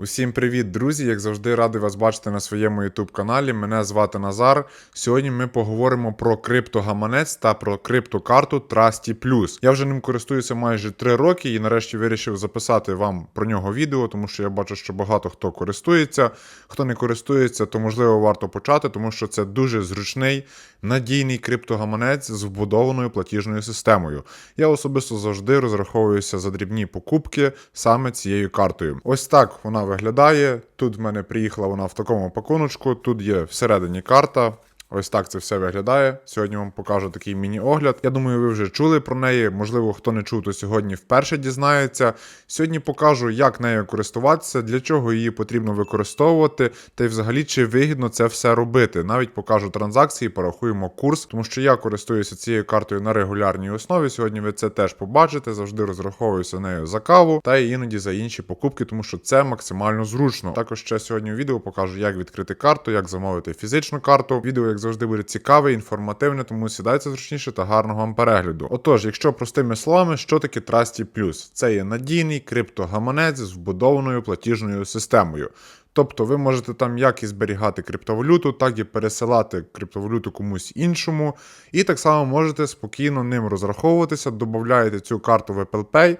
Усім привіт, друзі! Як завжди, радий вас бачити на своєму YouTube каналі. Мене звати Назар. Сьогодні ми поговоримо про криптогаманець та про криптокарту Trusty Я вже ним користуюся майже 3 роки і нарешті вирішив записати вам про нього відео, тому що я бачу, що багато хто користується. Хто не користується, то можливо варто почати, тому що це дуже зручний, надійний криптогаманець з вбудованою платіжною системою. Я особисто завжди розраховуюся за дрібні покупки саме цією картою. Ось так вона виглядає. Тут в мене приїхала вона в такому пакуночку. Тут є всередині карта. Ось так це все виглядає. Сьогодні вам покажу такий міні-огляд. Я думаю, ви вже чули про неї. Можливо, хто не чув, то сьогодні вперше дізнається. Сьогодні покажу, як нею користуватися, для чого її потрібно використовувати, та й взагалі чи вигідно це все робити. Навіть покажу транзакції, порахуємо курс, тому що я користуюся цією картою на регулярній основі. Сьогодні ви це теж побачите. Завжди розраховуюся нею за каву та іноді за інші покупки, тому що це максимально зручно. Також ще сьогодні у відео покажу, як відкрити карту, як замовити фізичну карту. Відео, як завжди, буде цікаве, інформативне, тому сідайте зручніше та гарного вам перегляду. Отож, якщо простими словами, що таке Trusty Plus? Це є надійний криптогаманець з вбудованою платіжною системою. Тобто ви можете там як і зберігати криптовалюту, так і пересилати криптовалюту комусь іншому. І так само можете спокійно ним розраховуватися, додаєте цю карту в Apple Pay,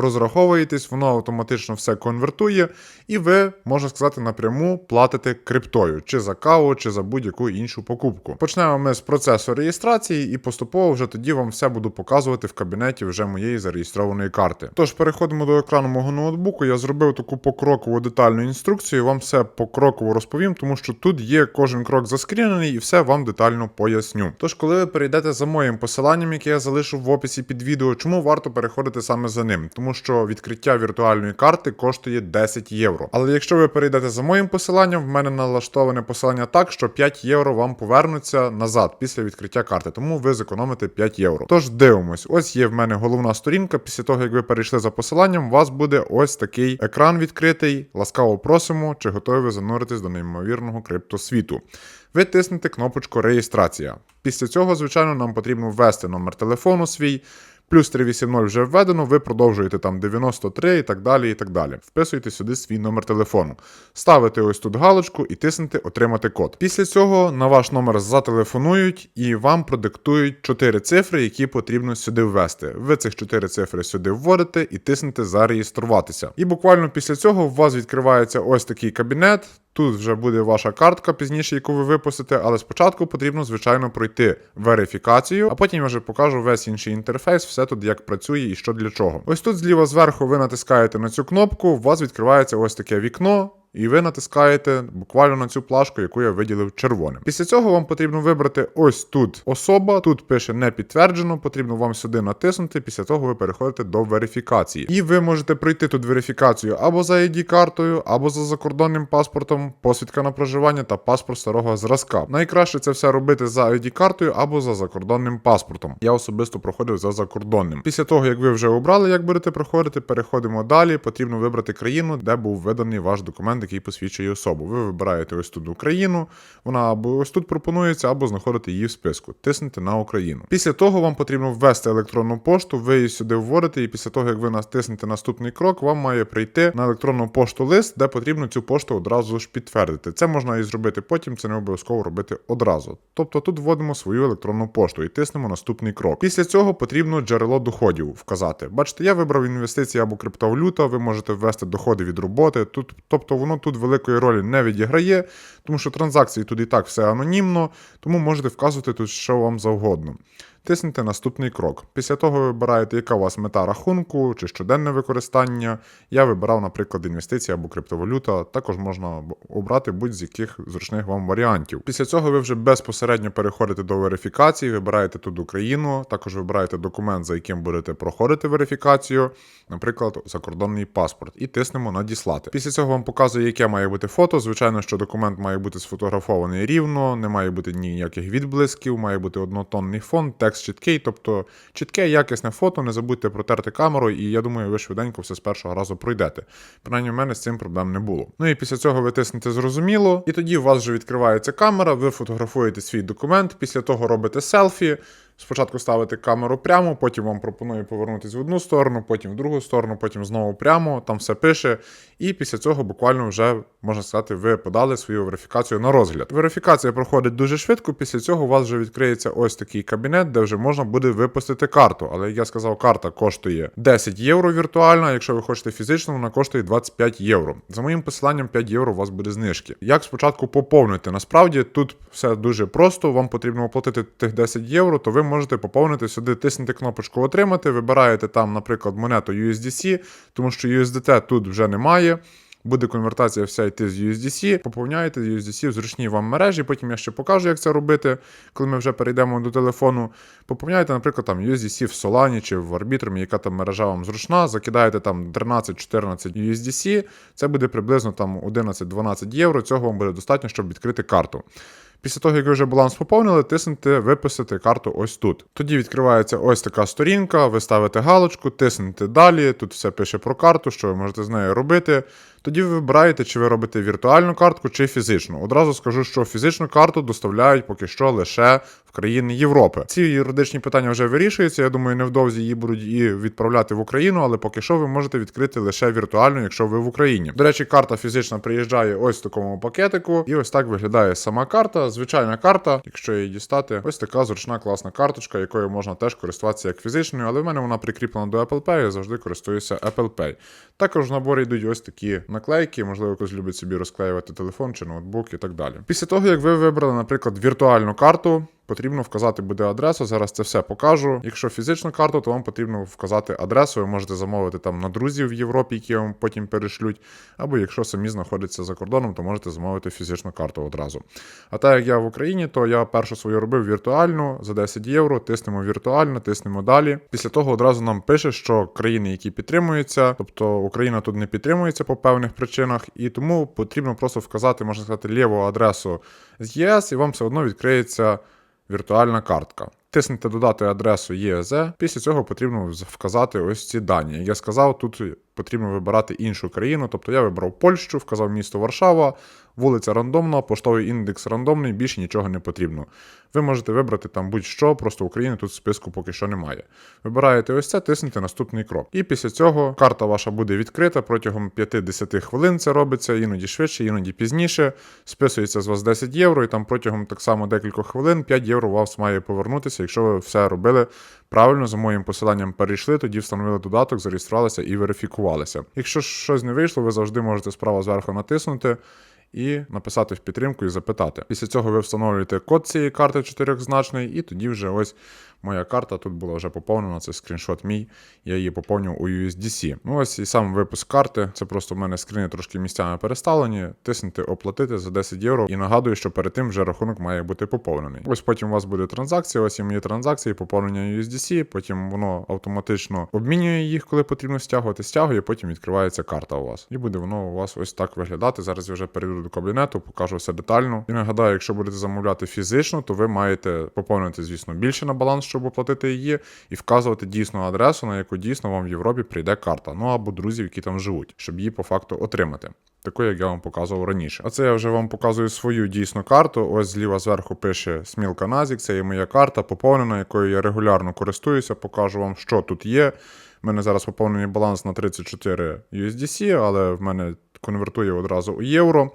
розраховуєтесь, воно автоматично все конвертує, і ви, можна сказати, напряму платите криптою, чи за каву, чи за будь-яку іншу покупку. Почнемо ми з процесу реєстрації, і поступово вже тоді вам все буду показувати в кабінеті вже моєї зареєстрованої карти. Тож переходимо до екрану мого ноутбуку. Я зробив таку покрокову детальну інструкцію. Вам все покроково розповім, тому що тут є кожен крок заскрінений і все вам детально поясню. Тож, коли ви перейдете за моїм посиланням, яке я залишу в описі під відео, чому варто переходити саме за ним? Тому що відкриття віртуальної карти коштує 10 євро. Але якщо ви перейдете за моїм посиланням, в мене налаштоване посилання так, що 5 євро вам повернуться назад після відкриття карти, тому ви зекономите 5 євро. Тож дивимось, ось є в мене головна сторінка. Після того, як ви перейшли за посиланням, у вас буде ось такий екран відкритий. Ласкаво просимо, чи готові ви зануритись до неймовірного криптосвіту. Ви тиснете кнопочку реєстрація. Після цього, звичайно, нам потрібно ввести номер телефону свій. Плюс 380 вже введено, ви продовжуєте там 93 і так далі. і так далі. Вписуєте сюди свій номер телефону. Ставите ось тут галочку і тиснете Отримати код. Після цього на ваш номер зателефонують і вам продиктують 4 цифри, які потрібно сюди ввести. Ви цих 4 цифри сюди вводите і тиснете Зареєструватися. І буквально після цього у вас відкривається ось такий кабінет. Тут вже буде ваша картка пізніше, яку ви випустите, але спочатку потрібно, звичайно, пройти верифікацію, а потім я вже покажу весь інший інтерфейс, все тут як працює і що для чого. Ось тут зліва зверху ви натискаєте на цю кнопку, у вас відкривається ось таке вікно. І ви натискаєте буквально на цю плашку, яку я виділив червоним. Після цього вам потрібно вибрати ось тут особа. Тут пише не підтверджено, потрібно вам сюди натиснути. Після того ви переходите до верифікації. І ви можете пройти тут верифікацію або за ID-картою, або за закордонним паспортом, посвідка на проживання та паспорт старого зразка. Найкраще це все робити за ID-картою або за закордонним паспортом. Я особисто проходив за закордонним. Після того, як ви вже обрали, як будете проходити, переходимо далі. Потрібно вибрати країну, де був виданий ваш документ який посвідчує особу. Ви вибираєте ось тут Україну, вона або ось тут пропонується, або знаходите її в списку. Тиснете на Україну. Після того вам потрібно ввести електронну пошту, ви її сюди вводите, і після того, як ви натиснете наступний крок, вам має прийти на електронну пошту лист, де потрібно цю пошту одразу ж підтвердити. Це можна і зробити потім, це не обов'язково робити одразу. Тобто тут вводимо свою електронну пошту і тиснемо наступний крок. Після цього потрібно джерело доходів вказати. Бачите, я вибрав інвестиції або криптовалюта, ви можете ввести доходи від роботи. Тут, тобто воно тут великої ролі не відіграє, тому що транзакції тут і так все анонімно, тому можете вказувати тут що вам завгодно. Тиснете наступний крок. Після того ви вибираєте, яка у вас мета рахунку чи щоденне використання. Я вибирав, наприклад, інвестиції або криптовалюта. Також можна обрати будь-з яких зручних вам варіантів. Після цього ви вже безпосередньо переходите до верифікації, вибираєте тут Україну, також вибираєте документ, за яким будете проходити верифікацію, наприклад, закордонний паспорт, і тиснемо Надіслати. Після цього вам показує, яке має бути фото. Звичайно, що документ має бути сфотографований рівно, не має бути ніяких відблисків, має бути однотонний фон, текст чіткий, тобто чітке, якісне фото, не забудьте протерти камеру, і я думаю, ви швиденько все з першого разу пройдете. Принаймні, в мене з цим проблем не було. Ну і після цього ви тиснете зрозуміло, і тоді у вас вже відкривається камера, ви фотографуєте свій документ, після того робите селфі. Спочатку ставите камеру прямо, потім вам пропонує повернутися в одну сторону, потім в другу сторону, потім знову прямо, там все пише. І після цього буквально вже можна сказати, ви подали свою верифікацію на розгляд. Верифікація проходить дуже швидко. Після цього у вас вже відкриється ось такий кабінет, де вже можна буде випустити карту. Але як я сказав, карта коштує 10 євро віртуальна. Якщо ви хочете фізично, вона коштує 25 євро. За моїм посиланням 5 євро у вас буде знижки. Як спочатку поповнити? Насправді тут все дуже просто. Вам потрібно оплатити тих 10 євро, то ви можете поповнити сюди, тиснете кнопочку Отримати, вибираєте там, наприклад, монету USDC, тому що USDT тут вже немає. Буде конвертація вся йти з USDC, поповняєте USDC в зручній вам мережі. Потім я ще покажу, як це робити, коли ми вже перейдемо до телефону. Поповняєте, наприклад, там USDC в Solana чи в Arbitrum, яка там мережа вам зручна, закидаєте там 13-14 USDC, це буде приблизно там 11-12 євро. Цього вам буде достатньо, щоб відкрити карту. Після того, як ви вже баланс поповнили, тиснете виписати карту ось тут. Тоді відкривається ось така сторінка, ви ставите галочку, тиснете далі. Тут все пише про карту, що ви можете з нею робити. Тоді ви вибираєте, чи ви робите віртуальну картку, чи фізичну. Одразу скажу, що фізичну карту доставляють поки що лише в країни Європи. Ці юридичні питання вже вирішуються. Я думаю, невдовзі її будуть і відправляти в Україну, але поки що ви можете відкрити лише віртуальну, якщо ви в Україні. До речі, карта фізична приїжджає ось в такому пакетику, і ось так виглядає сама карта. Звичайна карта, якщо її дістати, ось така зручна класна карточка, якою можна теж користуватися як фізичною, але в мене вона прикріплена до Apple Pay, я завжди користуюся Apple Pay. Також в наборі йдуть ось такі наклейки, можливо, хтось любить собі розклеювати телефон чи ноутбук і так далі. Після того, як ви вибрали, наприклад, віртуальну карту. Потрібно вказати буде адресу. Зараз це все покажу. Якщо фізичну карту, то вам потрібно вказати адресу. Ви можете замовити там на друзів в Європі, які вам потім перешлють. Або якщо самі знаходяться за кордоном, то можете замовити фізичну карту одразу. А так як я в Україні, то я першу свою робив віртуальну за 10 євро. Тиснемо віртуально, тиснемо далі. Після того одразу нам пише, що країни, які підтримуються, тобто Україна тут не підтримується по певних причинах, і тому потрібно просто вказати, можна сказати, ліву адресу з ЄС, і вам все одно відкриється віртуальна картка. Тиснете додати адресу ЄЗ, після цього потрібно вказати ось ці дані. Як я сказав, тут потрібно вибирати іншу країну. Тобто я вибрав Польщу, вказав місто Варшава, вулиця рандомна, поштовий індекс рандомний, більше нічого не потрібно. Ви можете вибрати там будь-що, просто України тут в списку поки що немає. Вибираєте ось це, тиснете наступний крок. І після цього карта ваша буде відкрита протягом 5-10 хвилин. Це робиться, іноді швидше, іноді пізніше. Списується з вас 10 євро, і там протягом так само декількох хвилин 5 євро у вас має повернутися, якщо ви все робили правильно, за моїм посиланням перейшли, тоді встановили додаток, зареєструвалися і верифікувалися. Якщо щось не вийшло, ви завжди можете справа зверху натиснути. І написати в підтримку і запитати. Після цього ви встановлюєте код цієї карти чотирьохзначний, і тоді вже ось моя карта тут була вже поповнена. Це скріншот мій. Я її поповнив у USDC. Ну ось і сам випуск карти. Це просто в мене скрини трошки місцями переставлені. Тиснете оплатити за 10 євро. І нагадую, що перед тим вже рахунок має бути поповнений. Ось потім у вас буде транзакція. Ось і мої транзакції, поповнення USDC. Потім воно автоматично обмінює їх, коли потрібно стягувати, стягує. Потім відкривається карта у вас. І буде воно у вас ось так виглядати. Зараз я вже перейду до кабінету, покажу все детально. І нагадаю, якщо будете замовляти фізично, то ви маєте поповнити, звісно, більше на баланс, щоб оплатити її, і вказувати дійсну адресу, на яку дійсно вам в Європі прийде карта. Ну або друзів, які там живуть, щоб її по факту отримати. Такою, як я вам показував раніше. А це я вже вам показую свою дійсну карту. Ось зліва зверху пише Смілка Назік, це є моя карта, поповнена, якою я регулярно користуюся. Покажу вам, що тут є. У мене зараз поповнений баланс на 34 USDC, але в мене конвертує одразу у євро.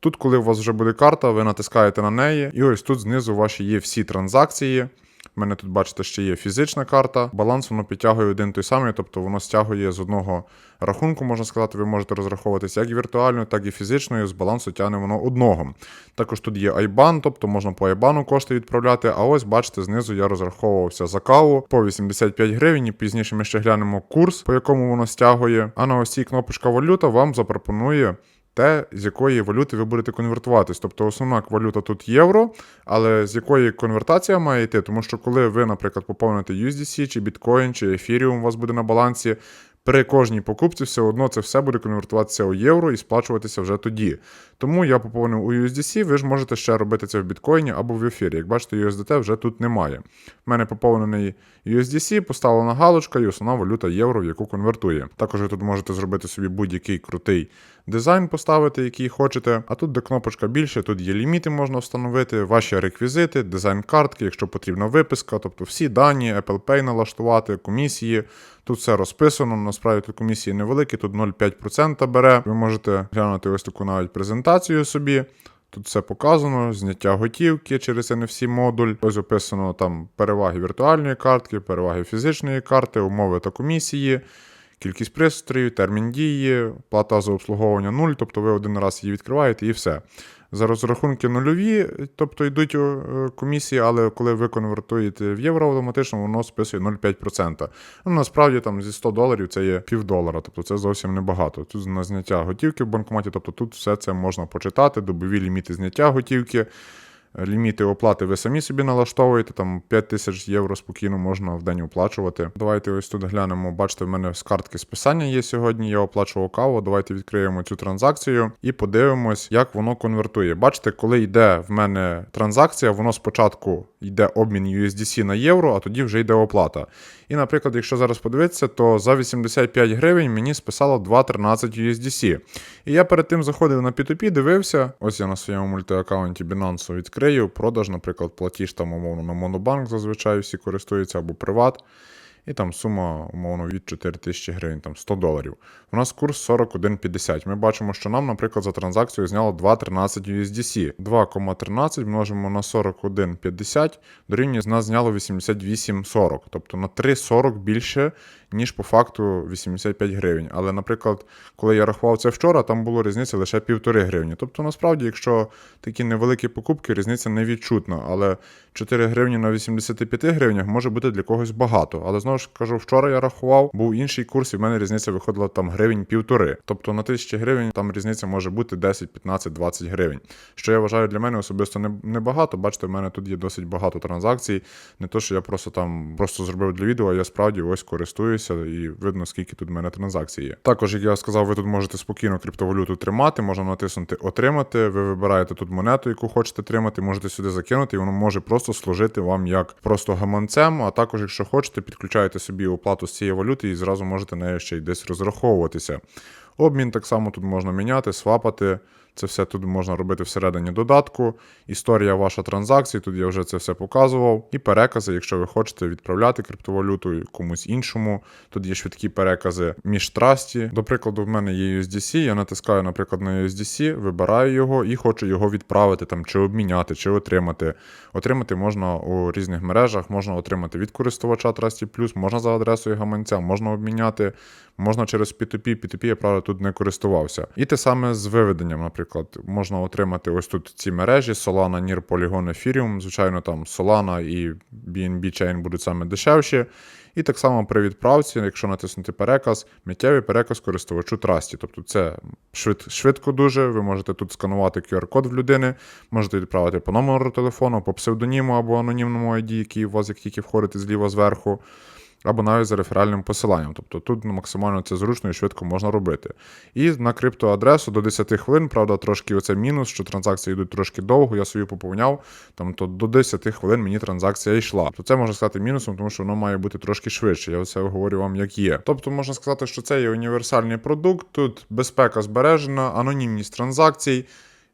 Тут, коли у вас вже буде карта, ви натискаєте на неї, і ось тут знизу ваші є всі транзакції. У мене тут, бачите, ще є фізична карта. Баланс воно підтягує один той самий, тобто воно стягує з одного рахунку, можна сказати, ви можете розраховуватися як віртуальною, так і фізичною. З балансу тягне воно одного. Також тут є IBAN, тобто можна по IBAN кошти відправляти. А ось, бачите, знизу я розраховувався за каву по 85 гривень. І пізніше ми ще глянемо курс, по якому воно стягує. А на ось цій кнопочка валюта вам запропонує те, з якої валюти ви будете конвертуватись. Тобто основна валюта тут євро, але з якої конвертація має йти, тому що коли ви, наприклад, поповните USDC, чи біткоін, чи Ethereum у вас буде на балансі, при кожній покупці все одно це все буде конвертуватися у євро і сплачуватися вже тоді. Тому я поповнив у USDC, ви ж можете ще робити це в біткоїні або в ефірі. Як бачите, USDT вже тут немає. У мене поповнений USDC, поставлена галочка і основна валюта євро, в яку конвертує. Також ви тут можете зробити собі будь-який крутий дизайн поставити, який хочете. А тут де кнопочка більше, тут є ліміти, можна встановити, ваші реквізити, дизайн картки, якщо потрібна виписка, тобто всі дані, Apple Pay налаштувати, комісії. Тут все розписано. Насправді тут комісії невеликі, тут 0,5% бере. Ви можете глянути ось таку навіть презентацію собі. Тут все показано, зняття готівки через NFC модуль. Ось описано там переваги віртуальної картки, переваги фізичної карти, умови та комісії, кількість пристроїв, термін дії, плата за обслуговування 0, тобто ви один раз її відкриваєте і все. За розрахунки нульові, тобто йдуть е, комісії, але коли ви конвертуєте в євро, автоматично воно списує 0,5%. Ну, насправді там зі 100 доларів це є півдолара, тобто це зовсім небагато. Тут на зняття готівки в банкоматі, тобто тут все це можна почитати, добові ліміти зняття готівки. Ліміти оплати ви самі собі налаштовуєте, там 5 тисяч євро спокійно можна в день оплачувати. Давайте ось тут глянемо. Бачите, в мене з картки списання є сьогодні. Я оплачував каву. Давайте відкриємо цю транзакцію і подивимось, як воно конвертує. Бачите, коли йде в мене транзакція, воно спочатку йде обмін USDC на євро, а тоді вже йде оплата. І, наприклад, якщо зараз подивитися, то за 85 гривень мені списало 2,13 USDC. І я перед тим заходив на P2P, дивився. Ось я на своєму мультиаккаунті Binance відкрию. Продаж, наприклад, платіж там, умовно, на Монобанк зазвичай всі користуються або приват. І там сума, умовно, від 4 тисячі гривень, там 100 доларів. У нас курс 41,50. Ми бачимо, що нам, наприклад, за транзакцію зняло 2,13 USDC. 2,13 множимо на 41,50, дорівнює з нас зняло 88,40. Тобто на 3,40 більше, ніж по факту 85 гривень. Але, наприклад, коли я рахував це вчора, там було різниця лише 1,5 гривні. Тобто, насправді, якщо такі невеликі покупки, різниця невідчутна. Але 4 гривні на 85 гривнях може бути для когось багато. Але знову ж кажу, вчора я рахував, був інший курс, і в мене різниця виходила там гривень півтори. Тобто на тисячі гривень там різниця може бути 10, 15, 20 гривень. Що я вважаю для мене особисто не- небагато. Бачите, в мене тут є досить багато транзакцій. Не то, що я просто там просто зробив для відео, а я справді ось користуюся і видно, скільки тут в мене транзакцій є. Також, як я сказав, ви тут можете спокійно криптовалюту тримати, можна натиснути Отримати. Ви вибираєте тут монету, яку хочете тримати, можете сюди закинути, і воно може просто служити вам як просто гаманцем. А також, якщо хочете, підключаєте собі оплату з цієї валюти і зразу можете нею ще й десь розраховуватися. Обмін так само тут можна міняти, свапати. Це все тут можна робити всередині додатку. Історія ваша транзакцій, тут я вже це все показував. І перекази, якщо ви хочете відправляти криптовалюту комусь іншому. Тут є швидкі перекази між трасті. До прикладу, в мене є USDC, я натискаю, наприклад, на USDC, вибираю його і хочу його відправити там, чи обміняти, чи отримати. Отримати можна у різних мережах, можна отримати від користувача Trusty+, можна за адресою гаманця, можна обміняти, можна через P2P. P2P я правда тут не користувався. І те саме з виведенням, наприклад, можна отримати ось тут ці мережі: Solana, NIR, Polygon, Ethereum. Звичайно, там Solana і BNB Chain будуть саме дешевші. І так само при відправці, якщо натиснути переказ, миттєвий переказ користувачу Трасті. Тобто це швид, швидко дуже. Ви можете тут сканувати QR-код в людини, можете відправити по номеру телефону, по псевдоніму або анонімному ID, який у вас як тільки входите зліва зверху. Або навіть за реферальним посиланням. Тобто тут ну, максимально це зручно і швидко можна робити. І на криптоадресу до 10 хвилин, правда, трошки оце мінус, що транзакції йдуть трошки довго, я собі поповняв, там то до 10 хвилин мені транзакція йшла. То це можна сказати мінусом, тому що воно має бути трошки швидше. Я це говорю вам, як є. Тобто можна сказати, що це є універсальний продукт, тут безпека збережена, анонімність транзакцій.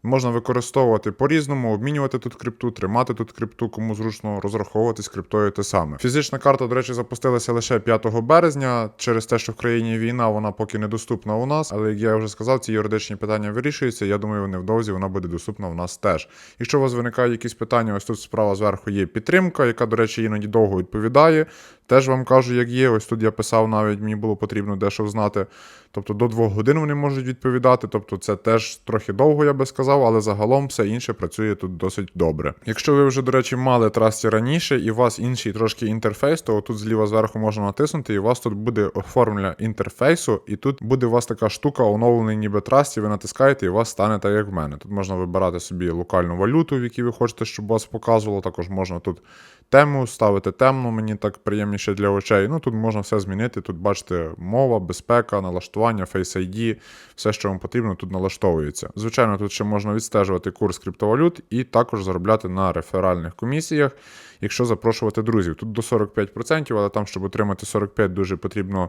Можна використовувати по-різному, обмінювати тут крипту, тримати тут крипту, кому зручно розраховуватись криптою те саме. Фізична карта, до речі, запустилася лише 5 березня. Через те, що в країні війна, вона поки недоступна у нас. Але як я вже сказав, ці юридичні питання вирішуються. Я думаю, невдовзі вона буде доступна у нас теж. Якщо у вас виникають якісь питання, ось тут справа зверху є підтримка, яка, до речі, іноді довго відповідає. Теж вам кажу, як є. Ось тут я писав, навіть мені було потрібно дещо знати. Тобто до двох годин вони можуть відповідати. Тобто це теж трохи довго, я би сказав, але загалом все інше працює тут досить добре. Якщо ви вже, до речі, мали трасті раніше, і у вас інший трошки інтерфейс, то тут зліва зверху можна натиснути, і у вас тут буде оформлення інтерфейсу, і тут буде у вас така штука, оновлений ніби трасті, ви натискаєте, і у вас стане так, як в мене. Тут можна вибирати собі локальну валюту, в якій ви хочете, щоб вас показувало. Також можна тут тему ставити темну, мені так приємніше для очей. Ну тут можна все змінити. Тут бачите, мова, безпека, налаштування, Face ID, все, що вам потрібно, тут налаштовується. Звичайно, тут ще можна відстежувати курс криптовалют і також заробляти на реферальних комісіях, якщо запрошувати друзів. Тут до 45%, але там, щоб отримати 45, дуже потрібно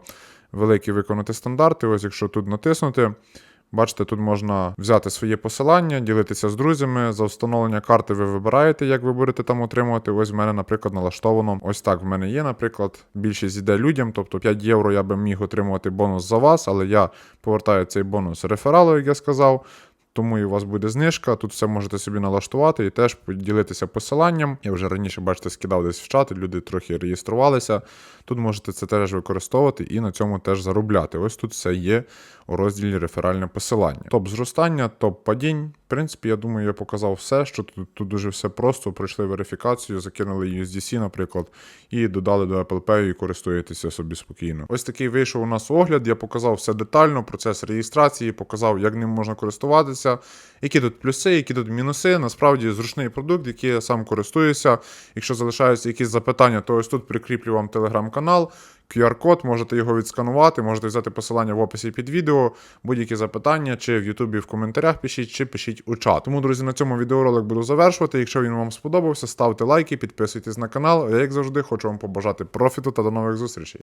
великі виконати стандарти. Ось якщо тут натиснути. Бачите, тут можна взяти своє посилання, ділитися з друзями. За встановлення карти ви вибираєте, як ви будете там отримувати. Ось в мене, наприклад, налаштовано. Ось так в мене є, наприклад, більшість йде людям, тобто 5 євро я би міг отримувати бонус за вас, але я повертаю цей бонус рефералу, як я сказав. Тому і у вас буде знижка. Тут все можете собі налаштувати і теж поділитися посиланням. Я вже раніше, бачите, скидав десь в чат, люди трохи реєструвалися. Тут можете це теж використовувати і на цьому теж заробляти. Ось тут все є у розділі реферальне посилання. Топ зростання, топ падінь. В принципі, я думаю, я показав все, що тут, тут дуже все просто. Пройшли верифікацію, закинули USDC, наприклад, і додали до Apple Pay і користуєтеся собі спокійно. Ось такий вийшов у нас огляд. Я показав все детально, процес реєстрації, показав, як ним можна користуватися, які тут плюси, які тут мінуси. Насправді зручний продукт, який я сам користуюся. Якщо залишаються якісь запитання, то ось тут прикріплю вам телеграм-канал. QR-код, можете його відсканувати, можете взяти посилання в описі під відео, будь-які запитання, чи в Ютубі в коментарях пишіть, чи пишіть у чат. Тому, друзі, на цьому відеоролик буду завершувати. Якщо він вам сподобався, ставте лайки, підписуйтесь на канал. Я, як завжди, хочу вам побажати профіту та до нових зустрічей.